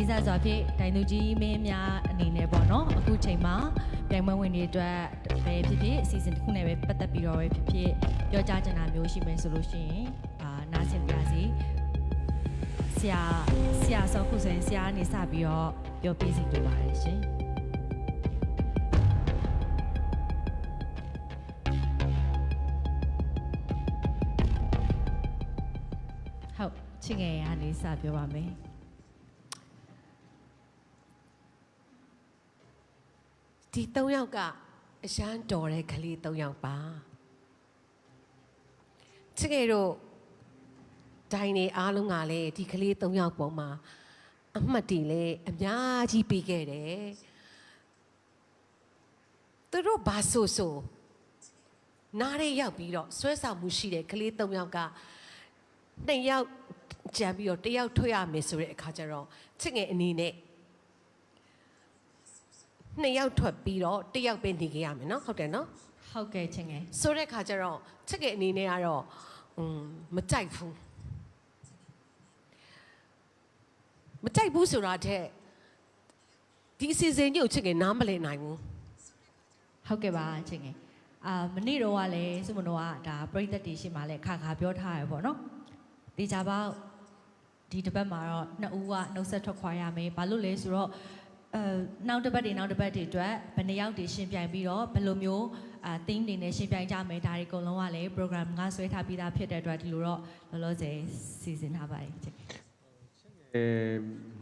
လေးစားစွာဖြင့်ဒိုင်သူကြီးမင်းများအနေနဲ့ပေါ့နော်အခုချိန်မှာပြိုင်ပွဲဝင်တွေအတွက်ပဲဖြစ်ဖြစ်အစီအစဉ်တစ်ခုနဲ့ပဲပတ်သက်ပြီးတော့ပဲဖြစ်ဖြစ်ပြောကြားချင်တာမျိုးရှိမယ်ဆိုလို့ရှိရင်အာနားဆင်ပြစီဆရာဆရာဆောခုဆိုရင်ဆရာကနေစပြီးတော့ပြောပြစီလိုပါတယ်ရှင်ဟုတ်ချစ်ငယ်ကနေစပြောပါမယ် ဒီ၃ယောက်ကအရန်တော်တဲ့ကလေး၃ယောက်ပါချစ်ငယ်တို့ဒိုင်နေအားလုံးကလည်းဒီကလေး၃ယောက်ပေါ်မှာအမှတ်တည်လဲအများကြီးပေးခဲ့တယ်သူတို့ဘာဆိုဆိုနားရဲရောက်ပြီးတော့ဆွဲဆောင်မှုရှိတဲ့ကလေး၃ယောက်ကနှစ်ယောက်ကြံပြီးတော့တစ်ယောက်ထွက်ရမယ်ဆိုတဲ့အခါကျတော့ချစ်ငယ်အနေနဲ့ နှစ်ယောက်ထွက်ပြီးတော့တစ်ယောက်ပဲနေကြရမယ်နော်ဟုတ်တယ်နော်ဟုတ်ကဲ့ချစ်ငယ်ဆိုတဲ့ခါကျတော့ချက်ကအနေနဲ့ကတော့อืมမကြိုက်ဘူးမကြိုက်ဘူးဆိုတာတဲ့ဒီအစီအစဉ်ကြီးကိုချက်ကနားမလည်နိုင်ဘူးဟုတ်ကဲ့ပါချစ်ငယ်အာမနေ့တော့ကလည်းစုမနောကဒါပြိသက်တီရှိမှလည်းခါခါပြောထားရပေါ့နော်တေချာပေါက်ဒီတစ်ပတ်မှာတော့နှစ်ဦးကနှုတ်ဆက်ထွက်ခွာရမယ်ဘာလို့လဲဆိုတော့ အဲနောက်တစ်ပတ်တွေနောက်တစ်ပတ်တွေအတွက်ဘယ်နှစ်ယောက်တွေရှင်းပြိုင်ပြီးတော့ဘယ်လိုမျိုးအာ theme တွေနဲ့ရှင်းပြိုင်ကြမယ်ဒါတွေအကုန်လုံးကလည်း program ကဆွဲထားပြီးသားဖြစ်တဲ့အတွက်ဒီလိုတော့လောလောဆယ်စီစဉ်ထားပါတယ်ချစ်ငယ်အဲ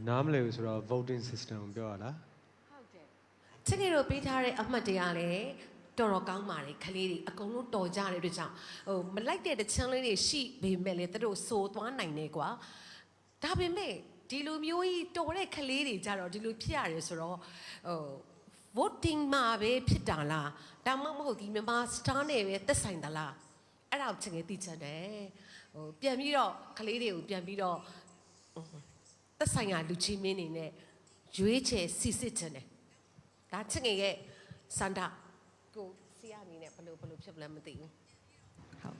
နားမလဲဘူးဆိုတော့ voting system ကိုပြောရလားချက်ကတို့ပေးထားတဲ့အမှတ်တရားလည်းတော်တော်ကောင်းပါတယ်ခလေးတွေအကုန်လုံးတော်ကြတဲ့အတွက်ကြောင့်ဟိုမလိုက်တဲ့တချမ်းလေးတွေရှိပေမဲ့လည်းသူတို့စိုးသွားနိုင်တယ်ကွာဒါပေမဲ့ ဒီလိုမျိုးကြီးတော်တဲ့ခလေးတွေကြတော့ဒီလိုဖြစ်ရတယ်ဆိုတော့ဟို voting မှာပဲဖြစ်တာလားဒါမှမဟုတ်ဒီမြန်မာ star နဲ့ပဲသက်ဆိုင်သလားအဲ့ဒါကိုချင်ငယ်သိချင်တယ်ဟိုပြန်ပြီးတော့ခလေးတွေကိုပြန်ပြီးတော့သက်ဆိုင်ရာလူချင်းမင်းနေနဲ့ရွေးချယ်စစ်စစ်ချင်တယ်ဒါချစ်ငယ်ရဲ့စန္ဒကိုစီရအနေနဲ့ဘယ်လိုဘယ်လိုဖြစ်ပလဲမသိဘူးဟုတ်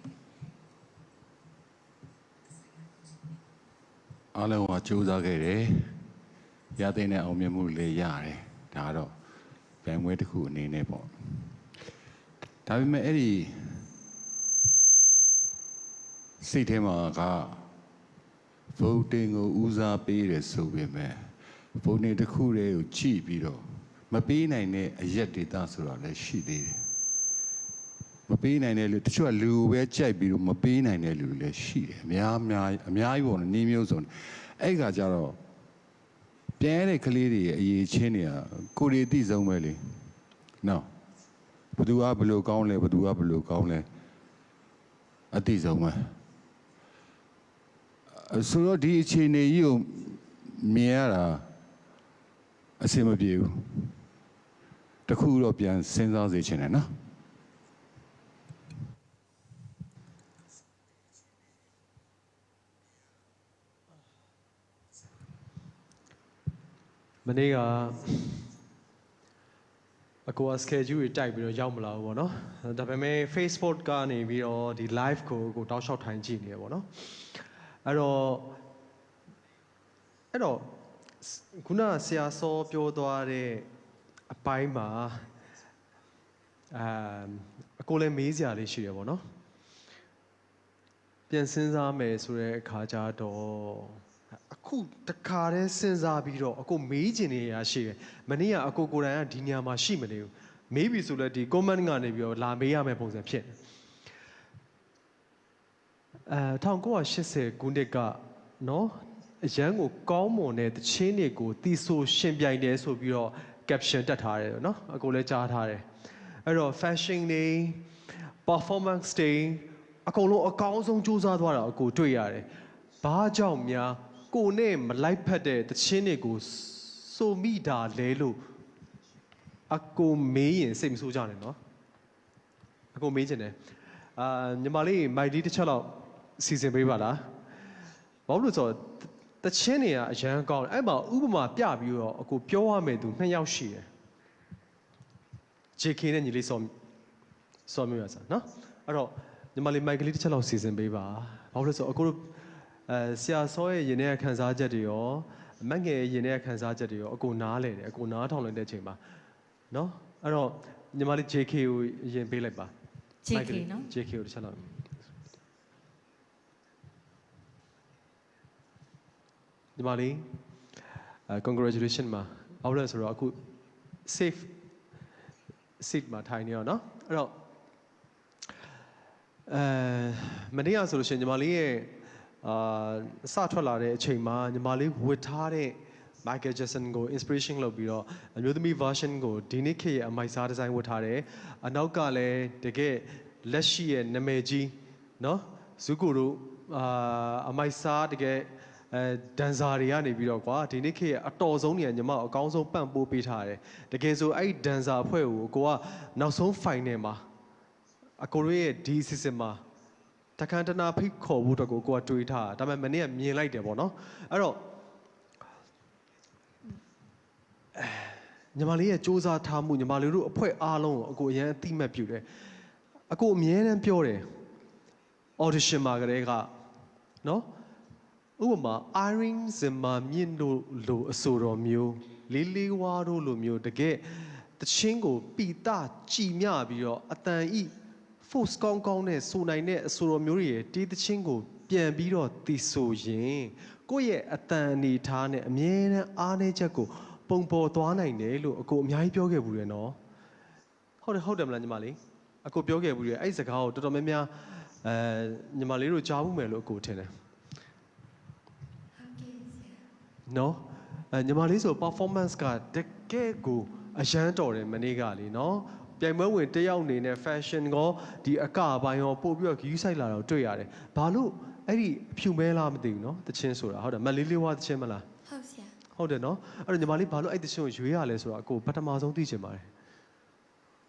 အားလုံးကကြိုးစားခဲ့တယ်ရတဲ့နဲ့အောင်မြင်မှုလည်းရတယ်ဒါကတော့ပြိုင်ပွဲတစ်ခုအနေနဲ့ပေါ့ဒါပေမဲ့အဲ့ဒီစိတ်ထဲမှာက voting ကိုဦးစားပေးတယ်ဆိုပေမဲ့ voting တစ်ခုတည်းကိုကြည့်ပြီးတော့မပေးနိုင်တဲ့အရက်ဒေတာဆိုတာလည်းရှိသေးတယ် မပေးနိုင်တဲ့လူတချို့ကလူကိုပဲကြိုက်ပြီးတော့မပေးနိုင်တဲ့လူတွေလည်းရှိတယ်အများအများအများကြီးပေါ့နော်နေမျိုးစုံအဲ့ကကြတော့ပြန်ရတဲ့ကလေးတွေရဲ့အရေးချင်းတွေကကိုယ်တွေအသိဆုံးပဲလေနော်ဘသူကဘယ်လိုကောင်းလဲဘသူကဘယ်လိုကောင်းလဲအသိဆုံးပဲအဲ့ဆိုတော့ဒီအခြေအနေကြီးကိုမြင်ရတာအဆင်မပြေဘူးတခုတော့ပြန်စဉ်းစားစေချင်တယ်နော် မနေ့ကအကိုက schedule တွေတိုက်ပြီးတော့ရောက်မလာဘူးပေါ့နော်ဒါပေမဲ့ Facebook ကနေပြီးတော့ဒီ live ကိုကိုတောက်လျှောက်ထိုင်ကြည့်နေရပေါ့နော်အဲ့တော့အဲ့တော့ခုနဆရာစောပြောသွားတဲ့အပိုင်းမှာအမ်အကိုလည်းမေးစရာလေးရှိတယ်ပေါ့နော်ပြန်စဉ်းစားမယ်ဆိုတဲ့အခါကျတော့ အခုတခါတည်းစဉ်းစားပြီးတော့အကိုမေးချင်နေရရှိတယ်မနေ့ကအကိုကိုယ်တိုင်ကဒီနေရာမှာရှိမနေဘူးမေးပြီဆိုလည်းဒီ comment ကနေပြီးတော့လာမေးရမယ့်ပုံစံဖြစ်တယ်အဲ1980ခုနှစ်ကနော်အရန်ကိုကောင်းမွန်တဲ့တချင်းတွေကိုတီးဆိုရှင်ပြိုင်တယ်ဆိုပြီးတော့ caption တက်ထားတယ်နော်အကိုလည်းကြားထားတယ်အဲ့တော့ fashion တွေ performance တွေအကုန်လုံးအကောင်းဆုံးစူးစမ်းသွားတာအကိုတွေ့ရတယ်ဘာကြောင့်များ ကိုနဲ့မလိုက်ဖက်တဲ့တချင်းတွေကိုဆိုမိတာလဲလို့အကိုမေးရင်စိတ်မဆိုးကြနဲ့နော်အကိုမေးချင်တယ်အာညီမလေးမိုက်လေးတစ်ချက်လောက်စီစဉ်ပေးပါလားဘာလို့လဲဆိုတော့တချင်းတွေကအရန်ကောင်းတယ်အဲ့မှာဥပမာပြပြီးတော့အကိုပြောရမယ်သူနှစ်ယောက်ရှိတယ် JK နဲ့ညီလေးစောစောမျိုးရစားနော်အဲ့တော့ညီမလေးမိုက်ကလေးတစ်ချက်လောက်စီစဉ်ပေးပါဘာလို့လဲဆိုတော့အခုတို့ အဲဆရာစောရဲ့ရင်ထဲကခန်းစားချက်တွေရောမက်ငယ်ရင်တဲ့ခံစားချက်တွေရောအကိုနားလဲတယ်အကိုနားထောင်လိုက်တဲ့အချိန်မှာနော်အဲ့တော့ညီမလေး JK ကိုရင်ပေးလိုက်ပါ JK နော် JK ကိုတစ်ချက်လောက်ညီမလေးအဲ congratulation မှာအောက်လဲဆိုတော့အခု safe seat မှာထိုင်နေရောနော်အဲ့တော့အဲမနေ့ကဆိုလို့ရှိရင်ညီမလေးရဲ့ အာစထွက်လာတဲ့အချိန်မှာညီမလေးဝတ်ထားတဲ့ Michael Jackson ကို inspiration လုပ်ပြီးတော့အမျိုးသမီး version ကိုဒီနေ့ခေတ်ရဲ့အမိုက်စားဒီဇိုင်းဝတ်ထားတယ်အနောက်ကလည်းတကယ်လက်ရှိရဲ့နာမည်ကြီးနော်ဇူကိုတို့အာအမိုက်စားတကယ်အဲဒန်ဆာတွေကနေပြီးတော့ကွာဒီနေ့ခေတ်ရဲ့အတော်ဆုံးနေညီမအကောင်းဆုံးပံ့ပိုးပေးထားတယ်တကယ်ဆိုအဲ့ဒီဒန်ဆာအဖွဲ့ကိုကိုကနောက်ဆုံး final မှာအကိုတို့ရဲ့ဒီ season မှာ တခါတနာဖိတ်ခေါ်ဖို့တော့ကိုကိုကတွေးထားတာဒါပေမဲ့မနေ့ကမြင်လိုက်တယ်ပေါ့နော်အဲ့တော့ညီမလေးရဲ့စ조사ထားမှုညီမလေးတို့အဖွဲ့အားလုံးကိုအကိုအရန်အတိမတ်ပြုတယ်အကိုအမြဲတမ်းပြောတယ် audition မှာကလေးကနော်ဥပမာ Irene Zimmer မြင့်လို့လို့အဆိုတော်မျိုးလေးလေးဝါတို့လိုမျိုးတကယ်တချင်းကိုပီတာကြည်မြပြီးတော့အတန်ဤ force ကောင်းကောင်းနဲ့ဆိုနိုင်တဲ့အဆိုတော်မျိုးတွေရဲ့တီးတချင်းကို ပြန်ပြီးတော့တီးဆိုရင်ကိုယ့်ရဲ့အတန်အနေထားနဲ့အမြဲတမ်းအားနည်းချက်ကိုပုံပေါ်သွားနိုင်တယ်လို့အကိုအများကြီးပြောခဲ့ဘူးတယ်နော်ဟုတ်တယ်ဟုတ်တယ်မလားညီမလေးအကိုပြောခဲ့ဘူးတယ်အဲ့ဒီစကားကိုတော်တော်များများအဲညီမလေးတို့ကြားဘူးမယ်လို့အကိုထင်တယ်နော်အဲညီမလေးဆို performance ကတကယ်ကိုအရန်တော်တယ်မနေ့ကလေနော် ပြိုင်ပွဲဝင်တစ်ယောက်အနေနဲ့ fashion ကောဒီအကပိုင်းရောပို့ပြီးတော့ဂယူးဆိုင်လာတော့တွေ့ရတယ်ဘာလို့အဲ့ဒီအဖြူမဲလားမသိဘူးနော်တချင်းဆိုတာဟုတ်တယ်မလေးလေးဝါတချင်းမလားဟုတ်ဆရာဟုတ်တယ်နော်အဲ့တော့ညီမလေးဘာလို့အဲ့တချင်းကိုရွေးရလဲဆိုတော့အကိုပထမဆုံးသိချင်ပါတယ်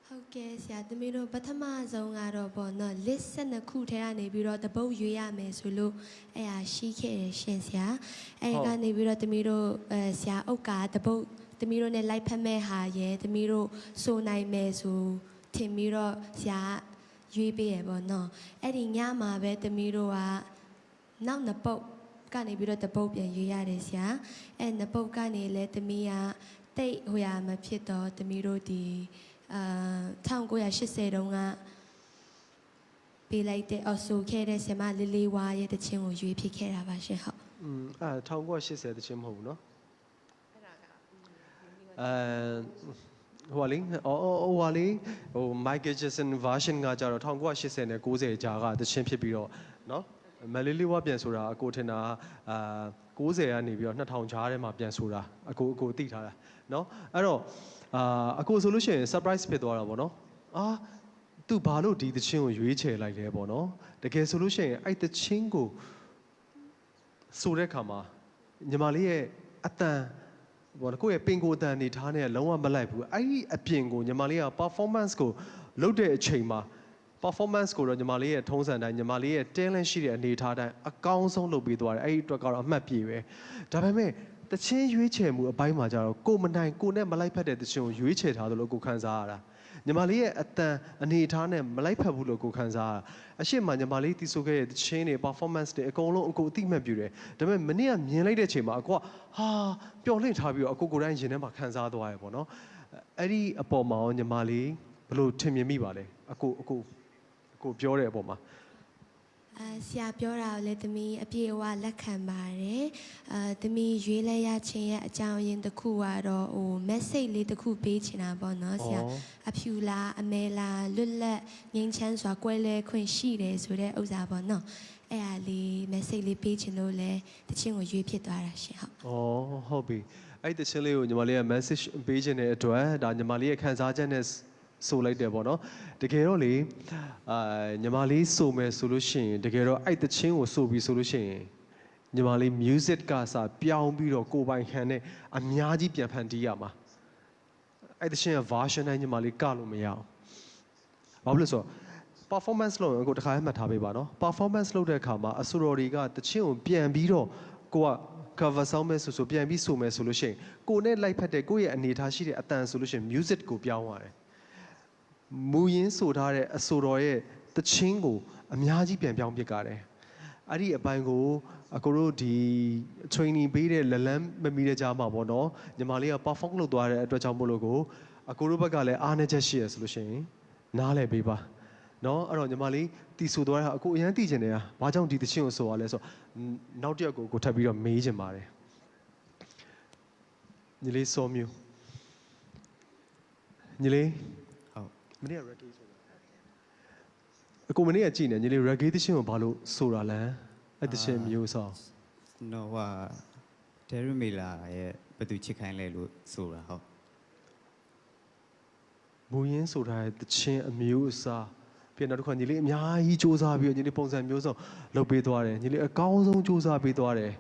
ဟုတ်ကဲ့ဆရာသမီးတို့ပထမဆုံးကတော့ပေါ့နော် list 12ခုထဲကနေပြီးတော့တပုတ်ရွေးရမယ်ဆိုလို့အဲ့ဟာရှိခဲ့တယ်ရှင်ဆရာအဲ့ဒီကနေပြီးတော့သမီးတို့အဲဆရာအုတ်ကတပုတ် သမီးတို့ ਨੇ လိုက်ဖက်မဲ့ဟာရယ်သမီးတို့စိုးနိုင်မယ်ဆိုထင်ပြီးတော့ဆရာရွေးပေးရပေါ့နော်အဲ့ဒီညမှာပဲသမီးတို့ကနောက်နှစ်ပုတ်ကနေပြီးတော့တပုတ်ပြန်ရွေးရတယ်ဆရာအဲ့နှစ်ပုတ်ကနေလဲသမီးကတိတ်ဟိုရမဖြစ်တော့သမီးတို့ဒီအာ1980တုန်းကပေးလိုက်တဲ့အော်ဆိုခဲ့တဲ့ဆင်မလေးလေးဝါရဲ့တခြင်းကိုရွေးဖြစ်ခဲ့တာပါရှင်ဟုတ် อืมအဲ1980တချင်းမဟုတ်ဘူးနော် အဲဟိုကလေအော်ဟိုကလေဟို Michael Jackson version ကကြတော့1980နဲ့90ကြာကတချင်းဖြစ်ပြီးတော့เนาะမလေးလေးဝပြန်ဆိုတာအကိုထင်တာအာ90ကနေပြီးတော့2000ကြားထဲမှာပြန်ဆိုတာအကိုအကိုသိထားတာเนาะအဲ့တော့အာအကိုဆိုလို့ရှိရင် surprise ဖြစ်သွားတာပေါ့နော်အာသူဘာလို့ဒီတချင်းကိုရွေးချယ်လိုက်လဲပေါ့နော်တကယ်ဆိုလို့ရှိရင်အဲ့တချင်းကို ဆိုတဲ့ခါမှာညီမလေးရဲ့အတန် ဘောကိုယ့်ရဲ့ပင်ကိုယ်အတန်နေထားနေလုံးဝမလိုက်ဘူးအဲ့ဒီအပြင်ကိုညီမလေးက performance ကိုလုပ်တဲ့အချိန်မှာ performance ကိုတော့ညီမလေးရဲ့ထုံးစံတိုင်းညီမလေးရဲ့ talent ရှိတဲ့အနေထားတိုင်းအကောင်းဆုံးလုပ်ပေးသွားတယ်အဲ့ဒီအတွက်ကတော့အမှတ်ပြည့်ပဲဒါပေမဲ့ တချင်းရွေးချယ်မှုအပိုင်းမှာကျတော့ကိုမနိုင်ကိုနဲ့မလိုက်ဖက်တဲ့တချင်းကိုရွေးချယ်ထားသလိုကိုခံစားရတာညီမလေးရဲ့အတန်အနေထားနဲ့မလိုက်ဖက်ဘူးလို့ကိုခံစားရတာအရှိမညီမလေးတီးဆိုခဲ့တဲ့တချင်းတွေ performance တွေအကုန်လုံးအကိုအတိအမှတ်ပြုတယ်ဒါပေမဲ့မနေ့ကမြင်လိုက်တဲ့အချိန်မှာအကိုကဟာပျော်လင့်ထားပြီးတော့အကိုကိုယ်တိုင်ရင်ထဲမှာခံစားသွားရပေါ့နော်အဲ့ဒီအပေါ်မှာရောညီမလေးဘယ်လိုထင်မြင်မိပါလဲအကိုအကိုအကိုပြောတဲ့အပေါ်မှာ အဲဆရာပြောတာကိုလည်းသမီးအပြည့်အဝလက်ခံပါတယ်အဲသမီးရွေးလဲရခြင်းရဲ့အကြောင်းရင်းတစ်ခုကတော့ဟို message လေးတစ်ခုပေးချင်တာပေါ့နော်ဆရာဩအဖြူလားအမဲလားလွတ်လပ်ငြိမ်းချမ်းစွာကွဲလဲခွင့်ရှိတယ်ဆိုတဲ့ဥစ္စာပေါ့နော်အဲ့ဒါလေး message လေးပေးချင်လို့လဲတချင်းကိုရွေးဖြစ်သွားတာရှင်ဟုတ်။အော်ဟုတ်ပြီ။အဲ့ဒီတချင်းလေးကိုညီမလေးက message ပေးခြင်းတဲ့အတွက်ဒါညီမလေးရဲ့ခံစားချက်နဲ့ ဆိုလိုက်တယ်ပေါ့နော်။တကယ်တော့လေအာညီမလေးဆိုမယ်ဆိုလို့ရှိရင်တကယ်တော့အဲ့တချင်းကိုဆိုပြီးဆိုလို့ရှိရင်ညီမလေး music ကစပြောင်းပြီးတော့ကိုယ်ပိုင်ခံနဲ့အများကြီးပြန်ဖန်တီးရမှာ။အဲ့တချင်းရဲ့ version တိုင်းညီမလေးကလို့မရအောင်။ဘာဖြစ်လို့လဲဆိုတော့ performance လုပ်ရင်ကိုတခါမှတ်ထားပေးပါနော် performance လုပ်တဲ့အခါမှာအဆိုတော်တွေကတချင်းကိုပြန်ပြီးတော့ကိုက cover sound မဲ့ဆိုဆိုပြန်ပြီးဆိုမယ်ဆိုလို့ရှိရင်ကိုနဲ့လိုက်ဖက်တဲ့ကိုယ့်ရဲ့အနေထားရှိတဲ့အတန်ဆိုလို့ရှိရင် music ကိုပြောင်းရတယ် မူရင်းဆိုထားတဲ့အဆိုတော်ရဲ့တချင်းကိုအများကြီးပြန်ပြောင်းပြစ်ကြတယ်အဲ့ဒီအပိုင်းကိုအကိုတို့ဒီ training ပေးတဲ့လလန်းမမီတဲ့ကြားမှာပေါ့နော်ညီမလေးက perform လုပ်သွားတဲ့အတွက်ကြောင့်မို့လို့ကိုအကိုတို့ဘက်ကလည်းအားနည်းချက်ရှိရဆိုလို့ရှိရင်နားလည်ပေးပါနော်အဲ့တော့ညီမလေးတီဆိုသွားတာအကိုအရန်တီချင်တယ်ဟာဘာကြောင့်ဒီတချင်းကိုဆိုရလဲဆိုတော့နောက်တစ်ယောက်ကိုကိုထပ်ပြီးတော့မေးချင်ပါတယ်ညီလေးစောမျိုးညီလေးဟုတ် မနေ့က reggae ဆိုတာအကိုမနေ့ကကြည့်နေညီလေး reggae တချင်းကိုဘာလို့ဆိုတာလဲအဲ့တချင်းမျိုးစောနော်ဟာဒယ်ရီမီလာရဲ့ဘယ်သူချစ်ခိုင်းလဲလို့ဆိုတာဟုတ်မူရင်းဆိုထားတဲ့တချင်းအမျိုးအစားပြီးတော့နောက်တစ်ခါညီလေးအများကြီးစူးစမ်းပြီးတော့ညီလေးပုံစံမျိုးစုံလုပ်ပေးသွားတယ်ညီလေးအကောင်းဆုံးစူးစမ်းပေးသွားတယ်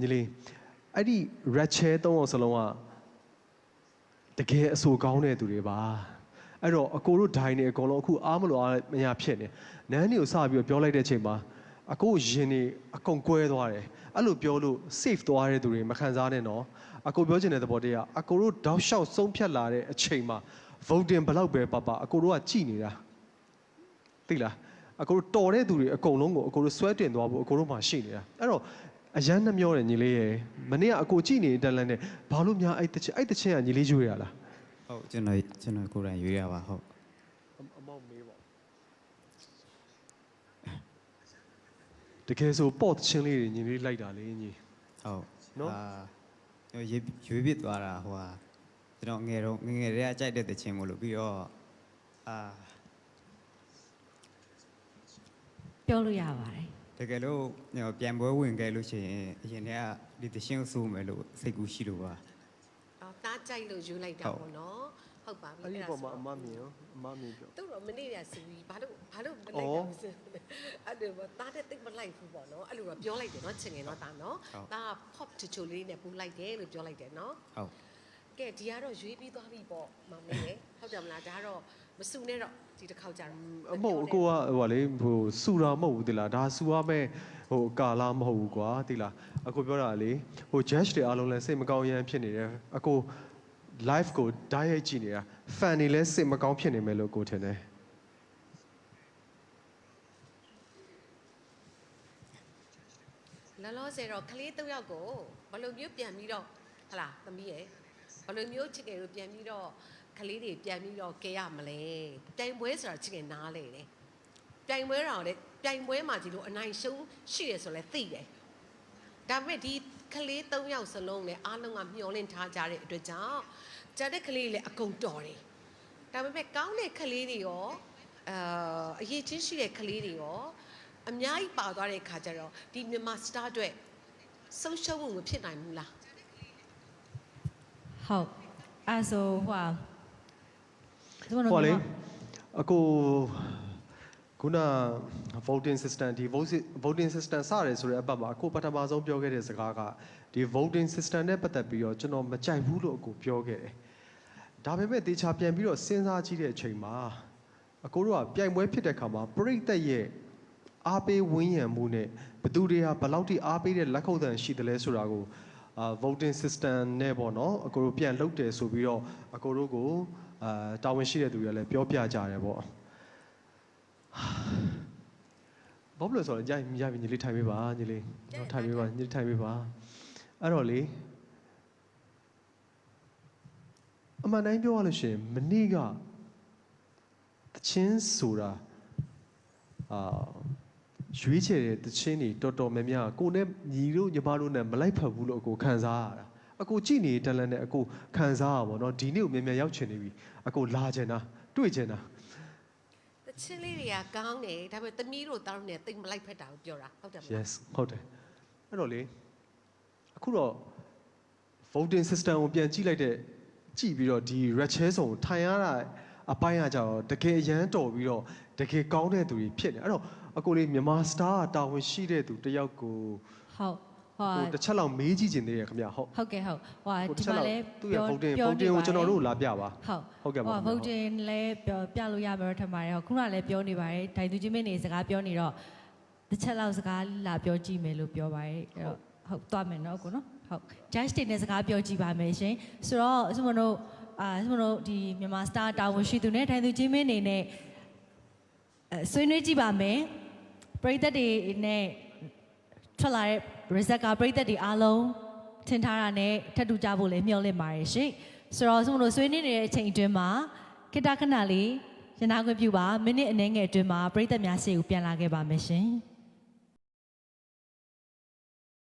ညီလေးအဲ့ဒီ red chair သုံးအောင်စလုံးကတကယ်အဆူကောင်းတဲ့သူတွေပါ အဲ့တော့အကိုတို့ဒိုင်းနေအကုန်လုံးအခုအားမလို့အားမရဖြစ်နေနန်းနေကိုစပြီးတော့ပြောလိုက်တဲ့အချိန်မှာအကိုရင်နေအကုန်ကွဲသွားတယ်အဲ့လိုပြောလို့ safe သွားတဲ့သူတွေမခံစားနဲ့နော်အကိုပြောချင်တဲ့သဘောတရားအကိုတို့တောက်လျှောက်ဆုံးဖြတ်လာတဲ့အချိန်မှာ voting ဘယ်လောက်ပဲပပအကိုတို့ကကြည်နေတာသိလားအကိုတို့တော်တဲ့သူတွေအကုန်လုံးကိုအကိုတို့ဆွဲတင်သွားဖို့အကိုတို့မှရှိနေတာအဲ့တော့အရန်နှမျောတယ်ညီလေးရယ်မနေ့ကအကိုကြည်နေတဲ့တန်လန်နဲ့ဘာလို့များအဲ့တချင်းအဲ့တချင်းကညီလေးရွေးရလား ဟုတ်ကျွန်တော်ကျွန်တော်ကိုယ်တိုင်ရွေးရပါဟုတ်အမောက်မေးပါတကယ်ဆိုပေါ့တချင်းလေးတွေညီလေးလိုက်တာလေညီဟုတ်နော်အာကျွန်တော်ရွေးရွေးပစ်သွားတာဟိုဟာကျွန်တော်ငယ်တော့ငယ်ငယ်တည်းကကြိုက်တဲ့တခြင်းမို့လို့ပြီးတော့အာပြောလို့ရပါတယ်တကယ်လို့ညောပြန်ပွဲဝင်ခဲ့လို့ရှိရင်အရင်တည်းကဒီတခြင်းကိုစိုးမယ်လို့စိတ်ကူးရှိလို့ပါ အော်တားကြိုက်လို့ယူလိုက်တာဟုတ်ပေါ့နော်ဟုတ်ပါပြီအဲ့ဒီဒါပေါ်မှာဆိုအမမြင်ရောအမမြင်ပြောသူတို့မနေ့ကဆိုပြီးဘာလို့ဘာလို့မအော်လိုက်တာလဲအဲ့ဒါပေါ့တားတဲ့တိတ်မလိုက်ဘူးပေါ့နော်အဲ့လိုတော့ပြောလိုက်တယ်နော်ချင်ငယ်တော့တာနော်တား pop ချူချူလေးနဲ့ပူလိုက်တယ်လို့ပြောလိုက်တယ်နော်ဟုတ်ကဲဒီကတော့ရွေးပြီးသွားပြီပေါ့မမေရဲ့ဟုတ်တယ်မလားဒါကတော့မစုနဲ့တော့ ဒီတစ်ခေါက်ကြာတော့အမဟုတ်အကိုကဟိုဗာလေဟိုစူတာမဟုတ်ဘူးတိလားဒါစူရမဲ့ဟိုကာလာမဟုတ်ဘူးကွာတိလားအကိုပြောတာလေဟို judge တွေအားလုံးလည်းစိတ်မကောင်းရမ်းဖြစ်နေတယ်အကို live ကို direct ကြည့်နေတာ fan တွေလည်းစိတ်မကောင်းဖြစ်နေမယ်လို့ကိုထင်တယ်လောလောဆယ်တော့ကလေး၃ယောက်ကိုဘယ်လိုမျိုးပြန်ပြီးတော့ဟလာသမီးရဲ့ဘယ်လိုမျိုးချစ်ငယ်တို့ပြန်ပြီးတော့ ကလေးတွေပြန်ပြီးတော့ကဲရမလဲတိုင်ပွဲဆိုတာချစ်ငယ်နားလေတယ်တိုင်ပွဲတော့လေတိုင်ပွဲမှာဒီလိုအနိုင်ရှုံးရှိရဆိုလဲသိတယ်ဒါပေမဲ့ဒီကလေး၃ယောက်စလုံးလည်းအားလုံးကမျောလင့်ထားကြတဲ့အတွက်ကြောင့်ကြတဲ့ကလေးတွေလည်းအကုန်တော်တယ်ဒါပေမဲ့ကောင်းတဲ့ကလေးတွေရောအာအရေးချင်းရှိတဲ့ကလေးတွေရောအများကြီးပါသွားတဲ့ခါကျတော့ဒီမြန်မာစတာအတွက်ဆုံးရှုံးမှုမဖြစ်နိုင်ဘူးလားဟုတ်အဲ့ဆိုဟို ဟာဒီမဟိုလေနော်အကိုခုန voting system ဒီ vote- voting system စတယ်ဆိုတဲ့အပတ်မှာအကိုပထမဆုံးပြောခဲ့တဲ့စကားကဒီ voting system နဲ့ပတ်သက်ပြီးတော့ကျွန်တော်မကြိုက်ဘူးလို့အကိုပြောခဲ့တယ်။ဒါပေမဲ့တေချာပြန်ပြီးတော့စဉ်းစားကြည့်တဲ့အချိန်မှာအကိုတို့ကပြိုင်ပွဲဖြစ်တဲ့ခါမှာပြိသက်ရဲ့အားပေးဝန်းရံမှုနဲ့ဘသူတွေကဘယ်လောက်ထိအားပေးတဲ့လက်ခုပ်တန်ရှိတယ်လဲဆိုတာကိုအာ voting system နဲ့ပေါ့နော်အကိုတို့ပြန်လုပ်တယ်ဆိုပြီးတော့အကိုတို့ကို အာတာဝန်ရှိတဲ့သူတွေကလည်းပြောပြကြတယ်ပေါ့ဘာလို့လဲဆိုတော့ကြာရပြီညီလေးထိုင်ပေးပါညီလေးတော့ထိုင်ပေးပါညီလေးထိုင်ပေးပါအဲ့တော့လေအမှန်တိုင်းပြောရလို့ရှိရင်မနေ့ကတချင်းဆိုတာအာရွေးချယ်တဲ့တချင်းတွေတော်တော်များများကိုနဲ့ညီတို့ညီမတို့နဲ့မလိုက်ဖက်ဘူးလို့အကိုခံစားရတာ အကိုကြည့်နေတန်လန်နဲ့အကိုခံစားရပါတော့ဒီနေ့ကိုမြန်မြန်ရောက်ချင်နေပြီအကိုလာချင်တာတွေ့ချင်တာတချင်းလေးတွေကကောင်းတယ်ဒါပေမဲ့သမီးတို့တောင်းနေတိတ်မလိုက်ဖက်တာကိုပြောတာဟုတ်တယ်မလား yes ဟုတ်တယ်အဲ့တော့လေအခုတော့ voting system ကိုပြန်ကြည့်လိုက်တဲ့ကြည့်ပြီးတော့ဒီ red chair စုံကိုထိုင်ရတာအပိုင်းကကြတော့တကယ်ရမ်းတော်ပြီးတော့တကယ်ကောင်းတဲ့သူတွေဖြစ်နေအဲ့တော့အကိုလေးမြန်မာ star ကတာဝန်ရှိတဲ့သူတစ်ယောက်ကိုဟုတ် ဟိုဟိုတစ်ချက်လောက်မေးကြည့်ခြင်းသေးရခင်ဗျဟုတ်ဟုတ်ကဲ့ဟုတ်ဟိုဟာဟိုဒီတစ်ချက်မှာလောက်လဲသူ့ရဲ့ voting voting ကိုကျွန်တော်တို့လာပြပါဟုတ်ဟုတ်ကဲ့ပါဟိုခင်ဗျာ voting လဲပြောပြလို့ရမှာတော့ထင်ပါတယ်ဟုတ်ခုနကလည်းပြောနေပါတယ်ဒိုင်သူချင်းမင်းနေစကားပြောနေတော့တစ်ချက်လောက်စကားလာပြောကြည့်မယ်လို့ပြောပါတယ်အဲ့တော့ဟုတ်သွားမယ်နော်ကိုနော်ဟုတ် judge တွေနဲ့စကားပြောကြည့်ပါမယ်ရှင်ဆိုတော့စမတို့အာစမတို့ဒီမြန်မာ star တာဝန်ရှိသူနဲ့ဒိုင်သူချင်းမင်းနေနဲ့အဲဆွေးနွေးကြည့်ပါမယ်ပရိသတ်တွေနဲ့ထွက်လာတဲ့ result ကပြည်သက်တွေအားလုံးထင်ထားတာနဲ့ထပ်တူကြဖို့လည်းမျှော်လင့်ပါတယ်ရှင်ဆိုတော့ဆိုမလို့ဆွေးနွေးနေတဲ့အချိန်အတွင်းမှာခိတခဏလေးရနာခွင့်ပြုပါမိနစ်အနည်းငယ်အတွင်းမှာပြည်သက်များရှေ့ကိုပြန်လာခဲ့ပါမယ်ရှင်